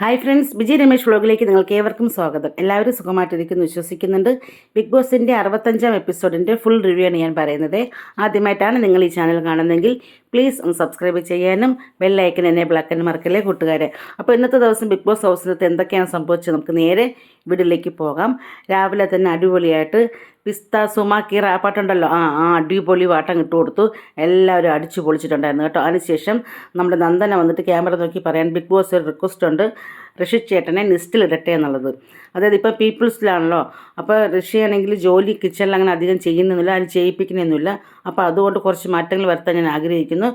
Hi friends Vijay Ramesh വ്ളോഗിലേക്ക് നിങ്ങൾക്ക് ഏവർക്കും സ്വാഗതം. എല്ലാവരും സുഖമായിട്ടിരിക്കുന്നു വിശ്വസിക്കുന്നുണ്ട്. ബിഗ് ബോസിന്റെ അറുപത്തഞ്ചാം എപ്പിസോഡിന്റെ ഫുൾ റിവ്യൂ ആണ് ഞാൻ പറയുന്നത്. ആദ്യമായിട്ടാണ് നിങ്ങൾ ഈ ചാനൽ കാണുന്നതെങ്കിൽ പ്ലീസ് ഒന്ന് സബ്സ്ക്രൈബ് ചെയ്യാനും ബെല്ലൈക്കൻ എന്നെ ബ്ലാക്ക് ആൻഡ് മറക്കല്ലേ കൂട്ടുകാരെ. അപ്പോൾ ഇന്നത്തെ ദിവസം ബിഗ് ബോസ് ഹൗസിനകത്ത് എന്തൊക്കെയാണ് സംഭവിച്ചത്? നമുക്ക് നേരെ വീട്ടിലേക്ക് പോകാം. രാവിലെ തന്നെ അടിപൊളിയായിട്ട് പിസ്ത സുമ കീറ പാട്ടുണ്ടല്ലോ. ആ ആ അടിപൊളി പാട്ടം ഇട്ട് കൊടുത്തു. എല്ലാവരും അടിച്ചു പൊളിച്ചിട്ടുണ്ടായിരുന്നു കേട്ടോ. അതിനുശേഷം നമ്മുടെ നന്ദന വന്നിട്ട് ക്യാമറ നോക്കി പറയാൻ ബിഗ് ബോസ് ഒരു റിക്വസ്റ്റ് ഉണ്ട്. ഋഷി ചേട്ടനെ ലിസ്റ്റിൽ ഇടട്ടെ എന്നുള്ളത്. അതായത് ഇപ്പോൾ പീപ്പിൾസിലാണല്ലോ. അപ്പോൾ ഋഷി ആണെങ്കിൽ ജോലി കിച്ചണിൽ അങ്ങനെ അധികം ചെയ്യുന്നില്ല അത് ചെയ്യിപ്പിക്കുന്നൊന്നുമില്ല. അപ്പോൾ അതുകൊണ്ട് കുറച്ച് മാറ്റങ്ങൾ വരുത്താൻ ഞാൻ ആഗ്രഹിക്കുന്നു.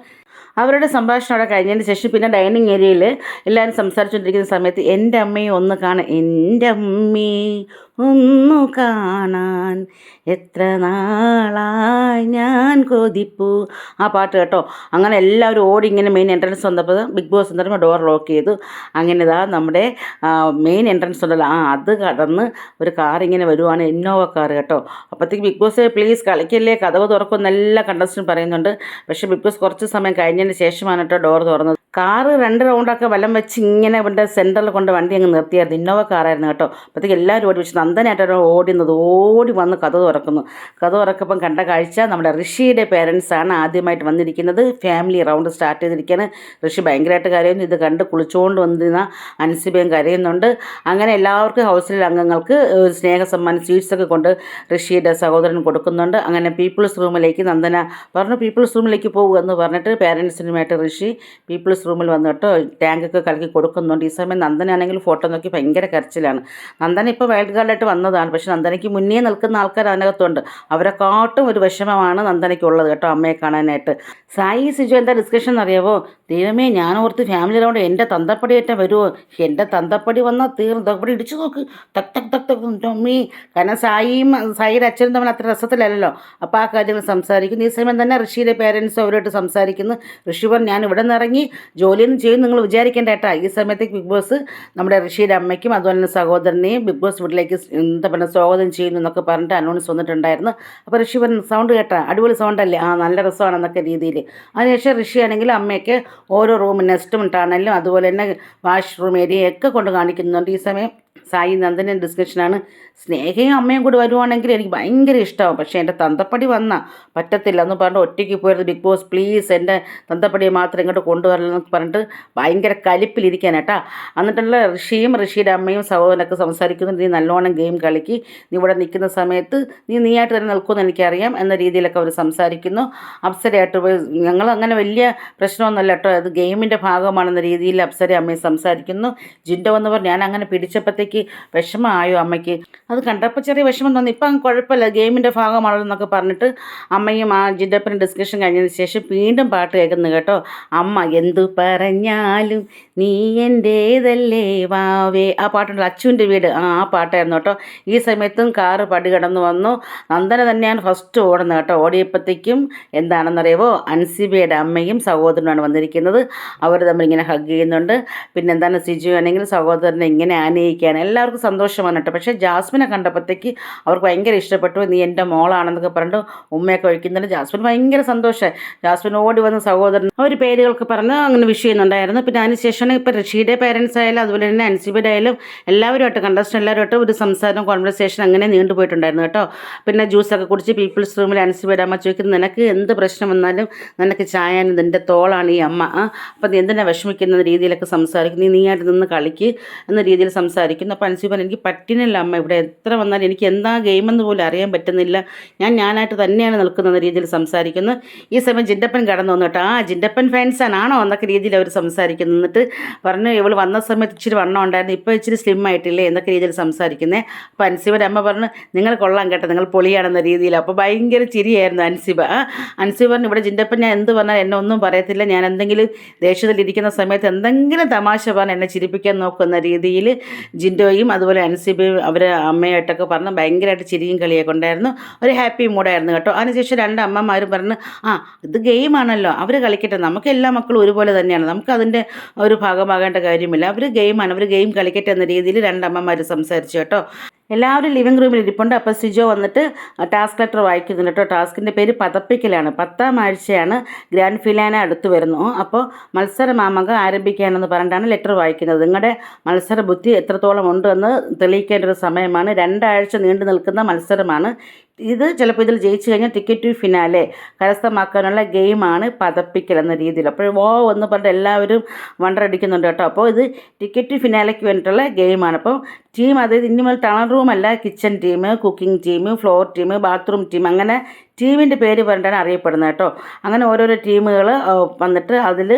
അവരുടെ സംഭാഷണം അവിടെ കഴിഞ്ഞതിന് ശേഷം പിന്നെ ഡൈനിങ് ഏരിയയിൽ എല്ലാവരും സംസാരിച്ചുകൊണ്ടിരിക്കുന്ന സമയത്ത് എന്റെ അമ്മയെ ഒന്ന് കാണാൻ എന്റെ അമ്മയെ ഒന്നു കാണാൻ. എത്ര നാളായി ഞാൻ കൊതിപ്പു. ആ പാട്ട് കേട്ടോ. അങ്ങനെ എല്ലാവരും ഓടി ഇങ്ങനെ മെയിൻ എൻട്രൻസ് വന്നപ്പോൾ ബിഗ് ബോസ് എന്ന് പറയുമ്പോൾ ഡോർ ലോക്ക് ചെയ്തു. അങ്ങനെ ഇതാ നമ്മുടെ മെയിൻ എൻട്രൻസ് ഉണ്ടല്ലോ. ആ അത് കടന്ന് ഒരു കാർ ഇങ്ങനെ വരുവാണ് ഇന്നോവ കാർ കേട്ടോ. അപ്പോഴത്തേക്ക് ബിഗ് ബോസ് പ്ലീസ് കളിക്കല്ലേ? കഥവ് തുറക്കുമെന്ന് എല്ലാ കണ്ടസ്റ്റും പറയുന്നുണ്ട്. പക്ഷേ ബിഗ് ബോസ് കുറച്ച് സമയം കഴിഞ്ഞതിന് ശേഷമാണ് കേട്ടോ ഡോർ തുറന്നത്. കാറ് രണ്ട് റൗണ്ടൊക്കെ വലം വെച്ച് ഇങ്ങനെ ഇവിടെ സെന്ററിൽ കൊണ്ട് വണ്ടി അങ്ങ് നിർത്തിയായിരുന്നു. ഇന്നോവ കാറായിരുന്നു കേട്ടോ. അപ്പോഴത്തേക്ക് എല്ലാവരും ഓടി വെച്ച് നന്ദനായിട്ടാണ് ഓടുന്നത് ഓടി വന്ന് കഥ തുറക്കുന്നു. കഥ തുറക്കപ്പം കണ്ട കാഴ്ച നമ്മുടെ ഋഷിയുടെ പേരൻസാണ് ആദ്യമായിട്ട് വന്നിരിക്കുന്നത്. ഫാമിലി റൗണ്ട് സ്റ്റാർട്ട് ചെയ്തിരിക്കുകയാണ് ഋഷി ഭയങ്കരമായിട്ട് കരയുന്നു. ഇത് കണ്ട് കുളിച്ചുകൊണ്ട് വന്നിരുന്ന അൻസിബയും കരയുന്നുണ്ട്. അങ്ങനെ എല്ലാവർക്കും ഹൗസിലെ അംഗങ്ങൾക്ക് സ്നേഹ സമ്മാനം സ്വീറ്റ്സൊക്കെ കൊണ്ട് ഋഷിയുടെ സഹോദരൻ കൊടുക്കുന്നുണ്ട്. അങ്ങനെ പീപ്പിൾസ് റൂമിലേക്ക് നന്ദന പറഞ്ഞു പീപ്പിൾസ് റൂമിലേക്ക് പോകുക എന്ന് പറഞ്ഞിട്ട് പേരൻസിനുമായിട്ട് ഋഷി പീപ്പിൾസ് റൂമിൽ വന്നിട്ട് ടാങ്കൊക്കെ കലക്കി കൊടുക്കുന്നുണ്ട്. ഈ സമയം നന്ദനാണെങ്കിൽ ഫോട്ടോ നോക്കി ഭയങ്കര കരച്ചിലാണ്. നന്ദന ഇപ്പോൾ വൈൽഡ് കാർഡായിട്ട് വന്നതാണ്. പക്ഷെ നന്ദനയ്ക്ക് മുന്നേ നിൽക്കുന്ന ആൾക്കാർ അതിനകത്തുണ്ട്. അവരെക്കാട്ടും ഒരു വിഷമമാണ് നന്ദനയ്ക്കുള്ളത് കേട്ടോ അമ്മയെ കാണാനായിട്ട്. സായി സിജു എന്താ ഡിസ്കഷൻ എന്നറിയാവോ ദൈവമേ ഞാൻ ഓർത്ത് ഫാമിലി റൗണ്ട് എന്റെ തന്തപ്പടി തന്തപ്പടിയേറ്റ വരുമോ എന്റെ തന്തപ്പടി വന്നാൽ തീർന്നു. തപ്പടി ഇടിച്ചു നോക്ക്. തക് തക് തക് തക് ടൊമ്മി കാരണം സായിയും സായിയുടെ അച്ഛനും തമ്മിൽ അത്ര രസത്തിലല്ലല്ലോ. അപ്പോൾ ആ കാര്യങ്ങൾ സംസാരിക്കുന്നു. ഈ സമയം തന്നെ ഋഷിയുടെ പേരൻസ് അവരോട്ട് സംസാരിക്കുന്നു. ഋഷി പറഞ്ഞു ഞാൻ ഇവിടെ നിന്ന് ഇറങ്ങി ജോലിയൊന്നും ചെയ്യും നിങ്ങൾ വിചാരിക്കേണ്ട ഏട്ടാ. ഈ സമയത്തേക്ക് ബിഗ് ബോസ് നമ്മുടെ ഋഷിയുടെ അമ്മയ്ക്കും അതുപോലെ തന്നെ സഹോദരനെയും ബിഗ് ബോസ് വീട്ടിലേക്ക് എന്താ പറയുക സ്വാഗതം ചെയ്യുന്നു എന്നൊക്കെ പറഞ്ഞിട്ട് അനൗൺസ് വന്നിട്ടുണ്ടായിരുന്നു. അപ്പോൾ ഋഷി പറഞ്ഞു സൗണ്ട് കേട്ടാ. അടിപൊളി സൗണ്ടല്ലേ ആ നല്ല രസമാണെന്നൊക്കെ രീതിയിൽ അതിനുശേഷം ഋഷി ആണെങ്കിൽ അമ്മയ്ക്ക് ഓരോ റൂം നെസ്റ്റും ടണലും അതുപോലെ തന്നെ വാഷ്റൂം ഏരിയയൊക്കെ കൊണ്ട് കാണിക്കുന്നുണ്ട് ഈ സമയം. സായി നന്ദനൻ ഡിസ്കഷനാണ് സ്നേഹയും അമ്മയും കൂടി വരുവാണെങ്കിൽ എനിക്ക് ഭയങ്കര ഇഷ്ടമാവും. പക്ഷേ എന്റെ തന്തപ്പടി വന്നാൽ പറ്റത്തില്ല എന്ന് പറഞ്ഞിട്ട് ഒറ്റയ്ക്ക് പോയത് ബിഗ് ബോസ്. പ്ലീസ് എന്റെ തന്തപ്പടിയെ മാത്രം ഇങ്ങോട്ട് കൊണ്ടുവരണമെന്ന് പറഞ്ഞിട്ട് ഭയങ്കര കലിപ്പിലിരിക്കാൻ കേട്ടാ എന്നിട്ടുള്ള ഋഷിയും ഋഷിയുടെ അമ്മയും സഹോദരനൊക്കെ സംസാരിക്കുന്നു. നീ നല്ലോണം ഗെയിം കളിക്ക്. നീ ഇവിടെ നിൽക്കുന്ന സമയത്ത് നീ നീയായിട്ട് തന്നെ നിൽക്കുമെന്ന് എനിക്കറിയാം എന്ന രീതിയിലൊക്കെ അവർ സംസാരിക്കുന്നു. അപ്സരയായിട്ട് ഞങ്ങൾ അങ്ങനെ വലിയ പ്രശ്നമൊന്നുമല്ല കേട്ടോ. അത് ഗെയിമിന്റെ ഭാഗമാണെന്ന രീതിയിൽ അപ്സര അമ്മയും സംസാരിക്കുന്നു. ജിൻഡോ എന്ന് പറഞ്ഞ് ഞാൻ അങ്ങനെ പിടിച്ചപ്പോഴത്തേക്ക് വിഷമമായോ അമ്മയ്ക്ക്? അത് കണ്ടപ്പോൾ ചെറിയ വിഷമം തോന്നി. ഇപ്പം കുഴപ്പമില്ല. ഗെയിമിന്റെ ഭാഗമാണല്ലോ എന്നൊക്കെ പറഞ്ഞിട്ട് അമ്മയും ആ ജിൻഡപ്പനും ഡിസ്കഷൻ കഴിഞ്ഞതിന് ശേഷം വീണ്ടും പാട്ട് കേൾക്കുന്നു കേട്ടോ. അമ്മ എന്തു പറഞ്ഞാലും നീ എന്റേതല്ലേ? വാവേ ആ പാട്ടുണ്ട് അച്ചുവിന്റെ വീട്. ആ ആ പാട്ടായിരുന്നു കേട്ടോ. ഈ സമയത്തും കാറ് പടി കിടന്നു വന്നു. നന്ദന തന്നെയാണ് ഫസ്റ്റ് ഓടുന്നത് കേട്ടോ. ഓടിയപ്പോഴത്തേക്കും എന്താണെന്നറിയാവോ? അൻസിബയുടെ അമ്മയും സഹോദരനുമാണ് വന്നിരിക്കുന്നത്. അവർ തമ്മിൽ ഇങ്ങനെ ഹഗ് ചെയ്യുന്നുണ്ട്. പിന്നെ എന്താണ് സിജു ആണെങ്കിൽ സഹോദരനെ ഇങ്ങനെ ആനയിക്കുകയാണ് എല്ലാവർക്കും സന്തോഷമാണ് കേട്ടോ പക്ഷേ ജാസ്മിനെ കണ്ടപ്പോഴത്തേക്ക് അവർക്ക് ഭയങ്കര ഇഷ്ടപ്പെട്ടു. നീ എന്റെ മോളാണെന്നൊക്കെ പറഞ്ഞിട്ട് ഉമ്മയൊക്കെ ഒഴിക്കുന്നുണ്ട്. ജാസ്മിൻ ഭയങ്കര സന്തോഷമായി. ജാസ്മിൻ ഓടി വന്ന സഹോദരൻ അവർ പേരുകൾക്ക് പറഞ്ഞ് അങ്ങനെ വിഷ് ചെയ്യുന്നുണ്ടായിരുന്നു. പിന്നെ അതിനുശേഷം ഇപ്പോൾ ഋഷിയുടെ പേരൻസ് ആയാലും അതുപോലെ തന്നെ അൻസിബിയുടെ ആയാലും എല്ലാവരുമായിട്ട് കണ്ടസ്റ്റൻ എല്ലാവരുമായിട്ട് ഒരു സംസാരം കോൺവെർസേഷൻ അങ്ങനെ നീണ്ടുപോയിട്ടുണ്ടായിരുന്നു കേട്ടോ. പിന്നെ ജ്യൂസൊക്കെ കുടിച്ച് പീപ്പിൾസ് റൂമിൽ അൻസിബിയുടെ അമ്മ ചോദിക്കുന്നത് നിനക്ക് എന്ത് പ്രശ്നം വന്നാലും നിനക്ക് ചായാൻ നിന്റെ തോളാണ് ഈ അമ്മ. അപ്പം നീ എന്തിനാ വിഷമിക്കുന്ന രീതിയിലൊക്കെ സംസാരിക്കും നീ നീയായിട്ട് നിന്ന് കളിക്ക് എന്ന രീതിയിൽ സംസാരിക്കുന്നു അപ്പോൾ പറഞ്ഞു എനിക്ക് പറ്റുന്നില്ല അമ്മ. ഇവിടെ എത്ര വന്നാലും എനിക്ക് എന്താ ഗെയിമെന്ന് പോലും അറിയാൻ പറ്റുന്നില്ല. ഞാൻ ഞാനായിട്ട് തന്നെയാണ് നിൽക്കുന്ന രീതിയിൽ സംസാരിക്കുന്നു. ഈ സമയം ജിൻഡപ്പൻ കടന്നു വന്നിട്ട് ആ ജിൻഡപ്പൻ ഫാൻസാണ്. എന്നൊക്കെ രീതിയിൽ അവർ സംസാരിക്കുന്നു. എന്നിട്ട് പറഞ്ഞു ഇവൾ വന്ന സമയത്ത് ഇച്ചിരി വണ്ണം ഉണ്ടായിരുന്നു. ഇപ്പോൾ ഇച്ചിരി സ്ലിം ആയിട്ടില്ലേ? എന്നൊക്കെ രീതിയിൽ സംസാരിക്കുന്നത് അപ്പോൾ അൻസിബയുടെ അമ്മ പറഞ്ഞു നിങ്ങൾ കൊള്ളാം കേട്ടോ. നിങ്ങൾ പൊളിയാണെന്ന രീതിയിൽ. അപ്പോൾ ഭയങ്കര ചിരിയായിരുന്നു അൻസിബ. അൻസിബ പറഞ്ഞു ഇവിടെ ജിൻഡപ്പൻ ഞാൻ എന്ത് പറഞ്ഞാൽ എന്നെ ഒന്നും പറയത്തില്ല. ഞാൻ എന്തെങ്കിലും ദേഷ്യത്തിലിരിക്കുന്ന സമയത്ത് എന്തെങ്കിലും തമാശ പറഞ്ഞ് എന്നെ ചിരിപ്പിക്കാൻ നോക്കുന്ന രീതിയിൽ ജിൻഡോയും അതുപോലെ അൻസിബയും അവർ അമ്മയായിട്ടൊക്കെ പറഞ്ഞ് ഭയങ്കരമായിട്ട് ചിരിയും കളിയൊക്കെ ഉണ്ടായിരുന്നു. ഒരു ഹാപ്പി മൂഡായിരുന്നു കേട്ടോ. അതിനുശേഷം രണ്ട് അമ്മമാരും പറഞ്ഞ് ആ ഇത് ഗെയിമാണല്ലോ അവർ കളിക്കട്ടെ. നമുക്ക് എല്ലാ മക്കളും ഒരുപോലെ തന്നെയാണ്. നമുക്ക് അതിന്റെ ഒരു ഭാഗമാകേണ്ട കാര്യമില്ല. അവർ ഗെയിമാണ് അവർ ഗെയിം കളിക്കട്ടെ എന്ന രീതിയിൽ രണ്ടമ്മമാർ സംസാരിച്ചു കേട്ടോ. എല്ലാവരും ലിവിങ് റൂമിൽ ഇരിപ്പുണ്ട്. അപ്പോൾ സിജോ വന്നിട്ട് ടാസ്ക് ലെറ്റർ വായിക്കുന്നുണ്ട് കേട്ടോ ടാസ്കിന്റെ പേര് പതപ്പിക്കലാണ്. പത്താം ആഴ്ചയാണ് ഗ്രാൻഡ് ഫിലാന അടുത്ത് വരുന്നു. അപ്പോൾ മത്സര മാമക ആരംഭിക്കുകയാണെന്ന് പറഞ്ഞിട്ടാണ് ലെറ്റർ വായിക്കുന്നത്. നിങ്ങളുടെ മത്സര ബുദ്ധി എത്രത്തോളം ഉണ്ടെന്ന് തെളിയിക്കേണ്ട ഒരു സമയമാണ്. രണ്ടാഴ്ച നീണ്ടു നിൽക്കുന്ന മത്സരമാണ് ഇത് ചിലപ്പോൾ ഇതിൽ ജയിച്ചു കഴിഞ്ഞാൽ ടിക്കറ്റ് ടു ഫിനാലെ കരസ്ഥമാക്കാനുള്ള ഗെയിമാണ് പതപ്പിക്കൽ എന്ന രീതിയിൽ. അപ്പോൾ വോ എന്ന് പറഞ്ഞിട്ട് എല്ലാവരും വണ്ടറടിക്കുന്നുണ്ട് കേട്ടോ. അപ്പോൾ ഇത് ടിക്കറ്റ് ടു ഫിനാലയ്ക്ക് വേണ്ടിയിട്ടുള്ള ഗെയിമാണ് അപ്പോൾ ടീം അതായത് ഇനി മുതൽ ടണൽ റൂം അല്ല kitchen team cooking team floor team bathroom team അങ്ങനെ ടീമിന്റെ പേര് പറഞ്ഞിട്ടാണ് അറിയപ്പെടുന്നത് കേട്ടോ. അങ്ങനെ ഓരോരോ ടീമുകൾ വന്നിട്ട് അതിൽ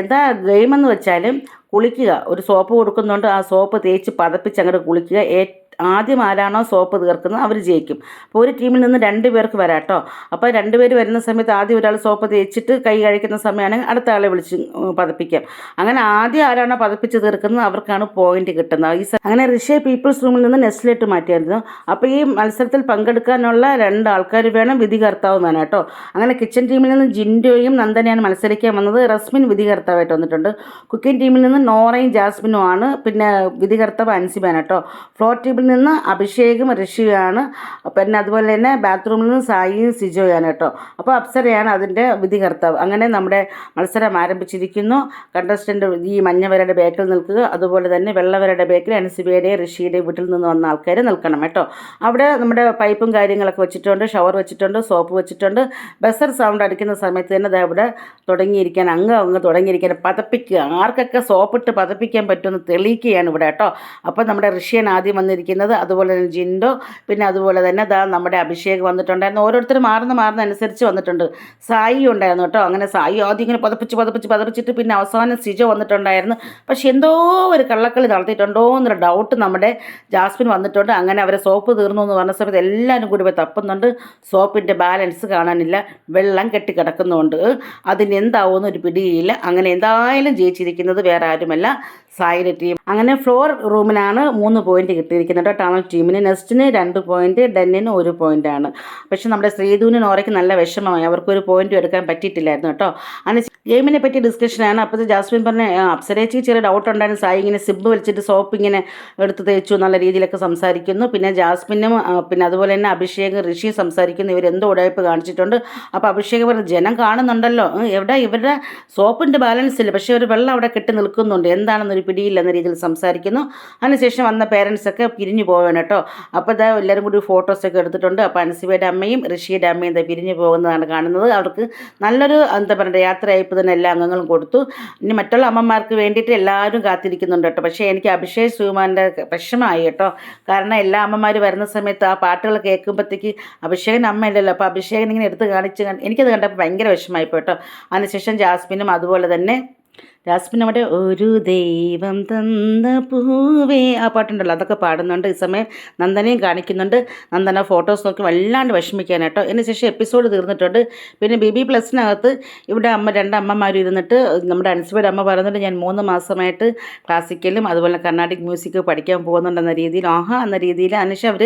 എന്താ ഗെയിമെന്ന് വെച്ചാൽ കുളിക്കുക. ഒരു സോപ്പ് കൊടുക്കുന്നുണ്ട് ആ സോപ്പ് തേച്ച് പതപ്പിച്ച് അങ്ങോട്ട് കുളിക്കുക. ഏറ്റവും ആദ്യം ആരാണോ സോപ്പ് തീർക്കുന്നത് അവർ ജയിക്കും. അപ്പോൾ ഒരു ടീമിൽ നിന്ന് രണ്ട് പേർക്ക് വരാം കേട്ടോ. അപ്പോൾ രണ്ട് പേര് വരുന്ന സമയത്ത് ആദ്യം ഒരാൾ സോപ്പ് തേച്ചിട്ട് കൈ കഴിക്കുന്ന സമയമാണെങ്കിൽ അടുത്ത ആളെ വിളിച്ച് പതപ്പിക്കാം അങ്ങനെ ആദ്യം ആരാണോ പതപ്പിച്ച് തീർക്കുന്നത് അവർക്കാണ് പോയിന്റ് കിട്ടുന്നത്. ഈ അങ്ങനെ റഷ്യ പീപ്പിൾസ് റൂമിൽ നിന്ന് നെസ്റ്റിലേക്ക് മാറ്റിയായിരുന്നു. അപ്പോൾ ഈ മത്സരത്തിൽ പങ്കെടുക്കാനുള്ള രണ്ട് ആൾക്കാർ വേണം വിധികർത്താവും വേണം കേട്ടോ. അങ്ങനെ കിച്ചൺ ടീമിൽ നിന്ന് ജിൻഡോയും നന്ദനയാണ് മത്സരിക്കാൻ വന്നത്. റസ്മിൻ വിധികർത്താവായിട്ട് വന്നിട്ടുണ്ട്. കുക്കിംഗ് ടീമിൽ നിന്ന് നോറയും ജാസ്മിനും ആണ് പിന്നെ വിധികർത്താവ് അൻസിബാൻ കേട്ടോ. ഫ്ലോർ ടീമിൽ നിന്ന് അഭിഷേകും ഋഷിയാണ് പിന്നെ അതുപോലെ തന്നെ ബാത്റൂമിൽ നിന്ന് സായിയും സിജോയാണ് കേട്ടോ. അപ്പോൾ അപ്സരയാണ് അതിന്റെ വിധികർത്താവ്. അങ്ങനെ നമ്മുടെ മത്സരം ആരംഭിച്ചിരിക്കുന്നു. കണ്ടസ്റ്റന്റ് ഈ മഞ്ഞവരുടെ ബേക്കിൽ നിൽക്കുക. അതുപോലെ തന്നെ വെള്ളവരുടെ ബേക്കിൽ അനുസിബയുടെ ഋഷിയുടെ വീട്ടിൽ നിന്ന് വന്ന ആൾക്കാർ നിൽക്കണം കേട്ടോ. അവിടെ നമ്മുടെ പൈപ്പും കാര്യങ്ങളൊക്കെ വെച്ചിട്ടുണ്ട്. ഷവർ വെച്ചിട്ടുണ്ട്. സോപ്പ് വെച്ചിട്ടുണ്ട്. ബസർ സൗണ്ട് അടിക്കുന്ന സമയത്ത് തന്നെ അവിടെ തുടങ്ങിയിരിക്കാൻ അങ്ങ് അങ്ങ് തുടങ്ങിയിരിക്കാൻ പതപ്പിക്കുക. ആർക്കൊക്കെ സോപ്പിട്ട് പതപ്പിക്കാൻ പറ്റുമെന്ന് തെളിയിക്കുകയാണ് ഇവിടെ കേട്ടോ. അപ്പോൾ നമ്മുടെ ഋഷിയൻ ആദ്യം വന്നിരിക്കുന്നത്. അതുപോലെ തന്നെ ജിൻഡോ പിന്നെ അതുപോലെ തന്നെ ദാ നമ്മുടെ അഭിഷേക് വന്നിട്ടുണ്ടായിരുന്നു. ഓരോരുത്തർ മാറുന്ന മാറുന്ന അനുസരിച്ച് വന്നിട്ടുണ്ട്. സായി ഉണ്ടായിരുന്നു കേട്ടോ. അങ്ങനെ സായി ആദ്യം ഇങ്ങനെ പതപ്പിച്ച് പതപ്പിച്ച് പതപ്പിച്ചിട്ട് പിന്നെ അവസാനം സിജോ വന്നിട്ടുണ്ടായിരുന്നു. പക്ഷെ എന്തോ ഒരു കള്ളക്കളി നടത്തിയിട്ടുണ്ടോ എന്നൊരു ഡൗട്ട് നമ്മുടെ ജാസ്മിൻ വന്നിട്ടുണ്ട്. അങ്ങനെ അവരെ സോപ്പ് തീർന്നു എന്ന് പറഞ്ഞ സമയത്ത് എല്ലാവരും കൂടി പോയി തപ്പുന്നുണ്ട്. സോപ്പിന്റെ ബാലൻസ് കാണാനില്ല. വെള്ളം കെട്ടിക്കിടക്കുന്നുണ്ട്. അതിന് എന്താവുമെന്ന് ഒരു പിടിയില്ല. അങ്ങനെ എന്തായാലും ജയിച്ചിരിക്കുന്നത് വേറെ ആരുമല്ല. സായിയുടെ ടീം അങ്ങനെ ഫ്ലോർ റൂമിലാണ് മൂന്ന് പോയിന്റ് കിട്ടിയിരിക്കുന്നത് ടണൽ ടീമിന് നെസ്റ്റിന് രണ്ട് പോയിന്റ് ഡെന്നിന് ഒരു പോയിന്റ് ആണ്. പക്ഷെ നമ്മുടെ ശ്രീധുവിന് നോറയ്ക്ക് നല്ല വിഷമമായി. അവർക്കൊരു പോയിന്റും എടുക്കാൻ പറ്റിയിട്ടില്ലായിരുന്നു കേട്ടോ. അങ്ങനെ ഗെയിമിനെ പറ്റി ഡിസ്കഷനാണ് അപ്പോൾ ജാസ്മിൻ പറഞ്ഞ അപ്സരേച്ചി ചെറിയ ഡൗട്ട് ഉണ്ടായിരുന്നു. സായി ഇങ്ങനെ സിബ് വലിച്ചിട്ട് സോപ്പ് ഇങ്ങനെ എടുത്ത് തേച്ചു എന്നുള്ള രീതിയിലൊക്കെ സംസാരിക്കുന്നു. പിന്നെ ജാസ്മിനും പിന്നെ അതുപോലെ തന്നെ അഭിഷേക് ഋഷി സംസാരിക്കുന്നു. ഇവർ എന്തോ ഉടയപ്പ് കാണിച്ചിട്ടുണ്ട്. അപ്പോൾ അഭിഷേക് പറഞ്ഞു ജനം കാണുന്നുണ്ടല്ലോ. എവിടെ? ഇവരുടെ സോപ്പിന്റെ ബാലൻസ് ഇല്ല. പക്ഷേ ഒരു വെള്ളം അവിടെ കെട്ടി നിൽക്കുന്നുണ്ട്. എന്താണെന്നൊരു പിടിയില്ല എന്ന രീതിയിൽ സംസാരിക്കുന്നു. അതിനുശേഷം വന്ന പേരൻസൊക്കെ പിരിഞ്ഞു പോവാണ് കേട്ടോ. അപ്പോൾ ഇതാ എല്ലാവരും കൂടി ഫോട്ടോസൊക്കെ എടുത്തിട്ടുണ്ട്. അപ്പോൾ അൻസിബയുടെ അമ്മയും ഋഷിയുടെ അമ്മയും ഇതാ പിരിഞ്ഞു പോകുന്നതാണ് കാണുന്നത്. അവർക്ക് നല്ലൊരു എന്താ പറയുക യാത്രയയപ്പ് തന്നെ എല്ലാ അംഗങ്ങളും കൊടുത്തു. ഇനി മറ്റുള്ള അമ്മമാർക്ക് വേണ്ടിയിട്ട് എല്ലാവരും കാത്തിരിക്കുന്നുണ്ട് കേട്ടോ. പക്ഷേ എനിക്ക് അഭിഷേക് സുകുമാരന്റെ വിഷമമായി കേട്ടോ. കാരണം എല്ലാ അമ്മമാർ വരുന്ന സമയത്ത് ആ പാട്ടുകൾ കേൾക്കുമ്പോഴത്തേക്ക് അഭിഷേകൻ അമ്മയില്ലല്ലോ അപ്പോൾ അഭിഷേകൻ ഇങ്ങനെ എടുത്ത് കാണിച്ച് എനിക്കത് കണ്ടപ്പോൾ ഭയങ്കര വിഷമമായി പോയി കേട്ടോ. അതിനുശേഷം ജാസ്മിനും അതുപോലെ തന്നെ അവിടെ ഒരു ദൈവം തന്ന പൂവേ. ആ പാട്ടുണ്ടല്ലോ അതൊക്കെ പാടുന്നുണ്ട്. ഈ സമയം നന്ദനയും കാണിക്കുന്നുണ്ട്. നന്ദന ഫോട്ടോസ് നോക്കി വല്ലാണ്ട് വിഷമിക്കാൻ കേട്ടോ അതിന് ശേഷം എപ്പിസോഡ് തീർന്നിട്ടുണ്ട്. പിന്നെ ബി ബി പ്ലസിനകത്ത് ഇവിടെ അമ്മ രണ്ട് അമ്മമാർ ഇരുന്നിട്ട് നമ്മുടെ അൻസിബയുടെ അമ്മ പറയുന്നുണ്ട് ഞാൻ മൂന്ന് മാസമായിട്ട് ക്ലാസിക്കലും അതുപോലെ കർണാടിക് മ്യൂസിക് പഠിക്കാൻ പോകുന്നുണ്ടെന്ന രീതിയിൽ ആഹാ എന്ന രീതിയിൽ അതിനുശേഷം അവർ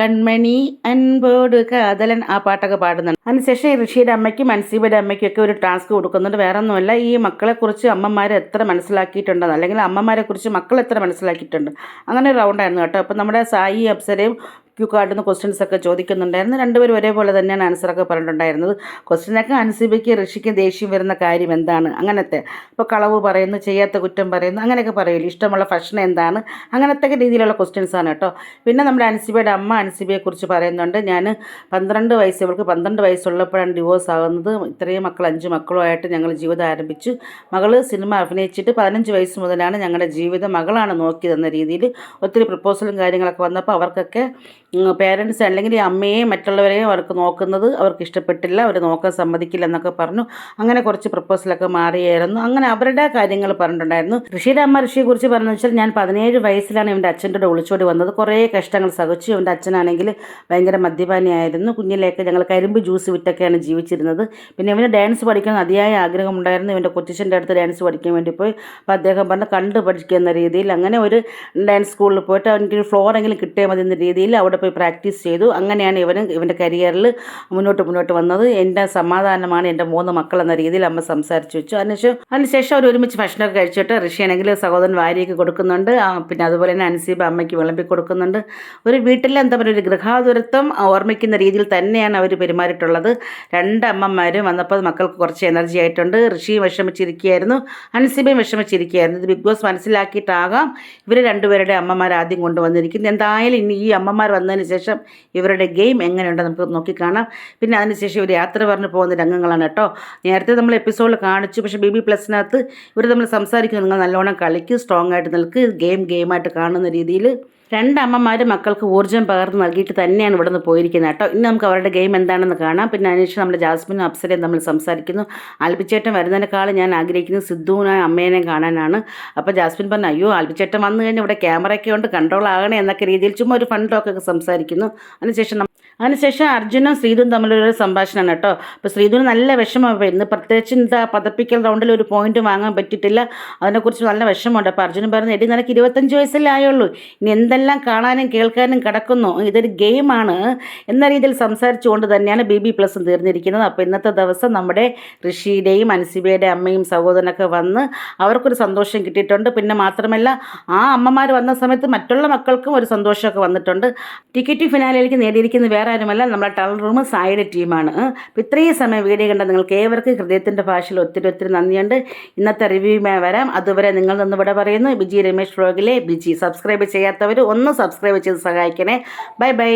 കൺമണി അൻപോട് കാതലൻ ആ പാട്ടൊക്കെ പാടുന്നുണ്ട്. അതിനുശേഷം ഋഷിയുടെ അമ്മയ്ക്കും അൻസീബയുടെ അമ്മയ്ക്കും ഒക്കെ ഒരു ടാസ്ക് കൊടുക്കുന്നുണ്ട്. വേറെ ഒന്നുമല്ല ഈ മക്കളെക്കുറിച്ച് അമ്മമാർ എത്ര മനസ്സിലാക്കിയിട്ടുണ്ടെന്ന് അല്ലെങ്കിൽ അമ്മമാരെക്കുറിച്ച് മക്കൾ എത്ര മനസ്സിലാക്കിയിട്ടുണ്ട്? അങ്ങനെ ഒരു റൗണ്ടായിരുന്നു കേട്ടോ. അപ്പോൾ നമ്മുടെ സായി അപ്സരയും ക്യൂ കാർഡിൽ നിന്ന് ക്വസ്റ്റ്യൻസ് ഒക്കെ ചോദിക്കുന്നുണ്ടായിരുന്നു. രണ്ടുപേരും ഒരേപോലെ തന്നെയാണ് ആൻസറൊക്കെ പറഞ്ഞിട്ടുണ്ടായിരുന്നത്. ക്വസ്റ്റ്യനൊക്കെ അൻസിബയ്ക്ക് ഋഷിക്ക് ദേഷ്യം വരുന്ന കാര്യം എന്താണ്? അങ്ങനത്തെ. ഇപ്പോൾ കളവ് പറയുന്നു ചെയ്യാത്ത കുറ്റം പറയുന്നു അങ്ങനെയൊക്കെ പറയില്ല ഇഷ്ടമുള്ള ഭക്ഷണം എന്താണ്? അങ്ങനത്തെ രീതിയിലുള്ള ക്വസ്റ്റ്യൻസ് ആണ് കേട്ടോ. പിന്നെ നമ്മുടെ അൻസിബയുടെ അമ്മ അൻസിബയെക്കുറിച്ച് പറയുന്നുണ്ട്. ഞാൻ പന്ത്രണ്ട് വയസ്സ് ഇവൾക്ക് പന്ത്രണ്ട് വയസ്സുള്ളപ്പോഴാണ് ഡിവോഴ്സ് ആകുന്നത്. ഇത്രയും മക്കൾ അഞ്ച് മക്കളുമായിട്ട് ഞങ്ങൾ ജീവിതം ആരംഭിച്ചു. മകൾ സിനിമ അഭിനയിച്ചിട്ട് പതിനഞ്ച് വയസ്സ് മുതലാണ് ഞങ്ങളുടെ ജീവിതം മകളാണ് നോക്കിയതെന്ന രീതിയിൽ ഒത്തിരി പ്രപ്പോസലും കാര്യങ്ങളൊക്കെ വന്നപ്പോൾ അവർക്കൊക്കെ പേരൻസ് അല്ലെങ്കിൽ അമ്മയെയും മറ്റുള്ളവരെയും അവർക്ക് നോക്കുന്നത് അവർക്ക് ഇഷ്ടപ്പെട്ടില്ല അവർ നോക്കാൻ സമ്മതിക്കില്ല എന്നൊക്കെ പറഞ്ഞു. അങ്ങനെ കുറച്ച് പ്രപ്പോസലൊക്കെ മാറിയായിരുന്നു. അങ്ങനെ അവരുടെ കാര്യങ്ങൾ പറഞ്ഞിട്ടുണ്ടായിരുന്നു. ഋഷിയുടെ അമ്മ ഋഷിയെ കുറിച്ച് പറഞ്ഞു വെച്ചാൽ ഞാൻ പതിനേഴ് വയസ്സിലാണ് ഇവന്റെ അച്ഛന്റെ കൂടെ ഒളിച്ചോടി വന്നത്. കുറേ കഷ്ടങ്ങൾ സഹിച്ചു. ഇവന്റെ അച്ഛനാണെങ്കിൽ ഭയങ്കര മദ്യപാനിയായിരുന്നു. കുഞ്ഞിലേക്ക് ഞങ്ങൾ കരിമ്പ് ജ്യൂസ് വിട്ടൊക്കെയാണ് ജീവിച്ചിരുന്നത്. പിന്നെ ഇവന് ഡാൻസ് പഠിക്കാൻ അതിയായ ആഗ്രഹമുണ്ടായിരുന്നു. ഇവന്റെ കൊച്ചിച്ചന്റെ അടുത്ത് ഡാൻസ് പഠിക്കാൻ വേണ്ടി പോയി. അപ്പോൾ അദ്ദേഹം പറഞ്ഞ് കണ്ട് പഠിക്കുന്ന രീതിയിൽ. അങ്ങനെ ഒരു ഡാൻസ് സ്കൂളിൽ പോയിട്ട് അവനക്ക് ഫ്ലോറെങ്കിലും കിട്ടിയാൽ മതി എന്ന രീതിയിൽ അവിടെ പോയി പ്രാക്ടീസ് ചെയ്തു. അങ്ങനെയാണ് ഇവന് ഇവന്റെ കരിയറിൽ മുന്നോട്ട് മുന്നോട്ട് വന്നത്. എന്റെ സമാധാനമാണ് എന്റെ മൂന്ന് മക്കൾ എന്ന രീതിയിൽ അമ്മ സംസാരിച്ചു വെച്ചു. അതിനുശേഷം അതിനുശേഷം അവർ ഒരുമിച്ച് ഭക്ഷണമൊക്കെ കഴിച്ചിട്ട് ഋഷിയാണെങ്കിൽ സഹോദരൻ വാരിയൊക്കെ കൊടുക്കുന്നുണ്ട്. പിന്നെ അതുപോലെ തന്നെ അൻസീബ അമ്മയ്ക്ക് വിളമ്പി കൊടുക്കുന്നുണ്ട്. ഒരു വീട്ടിൽ എന്താ പറയുക ഒരു ഗൃഹാതുരത്വം ഓർമ്മിക്കുന്ന രീതിയിൽ തന്നെയാണ് അവർ പെരുമാറിയിട്ടുള്ളത്. രണ്ട് അമ്മമാരും വന്നപ്പോൾ മക്കൾക്ക് കുറച്ച് എനർജി ആയിട്ടുണ്ട്. ഋഷിയും വിഷമിച്ചിരിക്കുകയായിരുന്നു. അൻസിബയും വിഷമിച്ചിരിക്കുകയായിരുന്നു. ഇത് ബിഗ് ബോസ് മനസ്സിലാക്കിയിട്ടാകാം ഇവർ രണ്ടുപേരുടെ അമ്മമാർ ആദ്യം കൊണ്ടുവന്നിരിക്കുന്നത്. എന്തായാലും ഇനി ഈ അമ്മമാർ വന്നതിന് ശേഷം ഇവരുടെ ഗെയിം എങ്ങനെയുണ്ട് നമുക്ക് നോക്കിക്കാണാം. പിന്നെ അതിനുശേഷം ഇവർ യാത്ര പറഞ്ഞു പോകുന്ന രംഗങ്ങളാണ് കേട്ടോ. നേരത്തെ നമ്മൾ എപ്പിസോഡിൽ കാണിച്ചു പക്ഷേ ബി ബി പ്ലസിനകത്ത് ഇവർ നമ്മൾ സംസാരിക്കുന്നത് നിങ്ങൾ നല്ലോണം കളിക്ക് സ്ട്രോങ് ആയിട്ട് നിൽക്ക് ഗെയിം ഗെയിമായിട്ട് കാണുന്ന രീതിയിൽ രണ്ട് അമ്മമാർ മക്കൾക്ക് ഊർജം പകർന്ന് നൽകിയിട്ട് തന്നെയാണ് ഇവിടെ നിന്ന് പോയിരിക്കുന്നത് കേട്ടോ. ഇന്ന് നമുക്ക് അവരുടെ ഗെയിം എന്താണെന്ന് കാണാം. പിന്നെ അതിനുശേഷം നമ്മുടെ ജാസ്മിനും അപ്സരയും നമ്മൾ സംസാരിക്കുന്നു. ആൽബിച്ചേട്ടൻ വരുന്നതിനേക്കാൾ ഞാൻ ആഗ്രഹിക്കുന്നത് സിദ്ധുവിനെ അമ്മേനെ കാണാനാണ്. അപ്പോൾ ജാസ്മിൻ പറഞ്ഞു അയ്യോ ആൽബിച്ചേട്ടൻ വന്നു കഴിഞ്ഞാൽ ഇവിടെ ക്യാമറയൊക്കെ ഉണ്ട് കൺട്രോൾ ആകണേ എന്നൊക്കെ രീതിയിൽ ചുമ്മാ ഒരു ഫൺ ടോക്കൊക്കെ സംസാരിക്കുന്നു. അതിനുശേഷം അതിനുശേഷം അർജുനും ശ്രീതും തമ്മിലൊരു സംഭാഷണമാണ് കേട്ടോ. അപ്പോൾ ശ്രീധുവിന് നല്ല വിഷമം. ഇന്ന് പ്രത്യേകിച്ച് എന്താ പതപ്പിക്കൽ റൗണ്ടിൽ ഒരു പോയിന്റ് വാങ്ങാൻ പറ്റിയിട്ടില്ല. അതിനെക്കുറിച്ച് നല്ല വിഷമമുണ്ട്. അപ്പോൾ അർജുനും പറഞ്ഞു എടി നിനക്ക് ഇരുപത്തഞ്ച് വയസ്സല്ലേ ആയുള്ളൂ. ഇനി എന്തെല്ലാം കാണാനും കേൾക്കാനും കിടക്കുന്നു. ഇതൊരു ഗെയിമാണ് എന്ന രീതിയിൽ സംസാരിച്ചുകൊണ്ട് തന്നെയാണ് ബി ബി പ്ലസും തീർന്നിരിക്കുന്നത്. അപ്പോൾ ഇന്നത്തെ ദിവസം നമ്മുടെ ഋഷിയുടെയും അൻസിബയുടെ അമ്മയും സഹോദരനൊക്കെ വന്ന് അവർക്കൊരു സന്തോഷം കിട്ടിയിട്ടുണ്ട്. പിന്നെ മാത്രമല്ല ആ അമ്മമാർ വന്ന സമയത്ത് മറ്റുള്ള മക്കൾക്കും ഒരു സന്തോഷമൊക്കെ വന്നിട്ടുണ്ട്. ടിക്കറ്റ് ഫിനാലിലേക്ക് നേടിയിരിക്കുന്ന വേറെ ആരുമല്ല നമ്മുടെ ടൗൺ റൂം സായിയുടെ ടീമാണ്. അപ്പോൾ ഇത്രയും സമയം വീഡിയോ കണ്ട നിങ്ങൾക്ക് ഏവർക്കും ഹൃദയത്തിന്റെ ഭാഷയിൽ ഒത്തിരി ഒത്തിരി നന്ദിയുണ്ട്. ഇന്നത്തെ റിവ്യൂമായി വരാം. അതുവരെ നിങ്ങൾ നിന്ന് ഇവിടെ പറയുന്നു ബിജി രമേശ് വ്ളോഗിലെ ബിജി. സബ്സ്ക്രൈബ് ചെയ്യാത്തവർ ഒന്ന് സബ്സ്ക്രൈബ് ചെയ്ത് സഹായിക്കണേ. Bye bye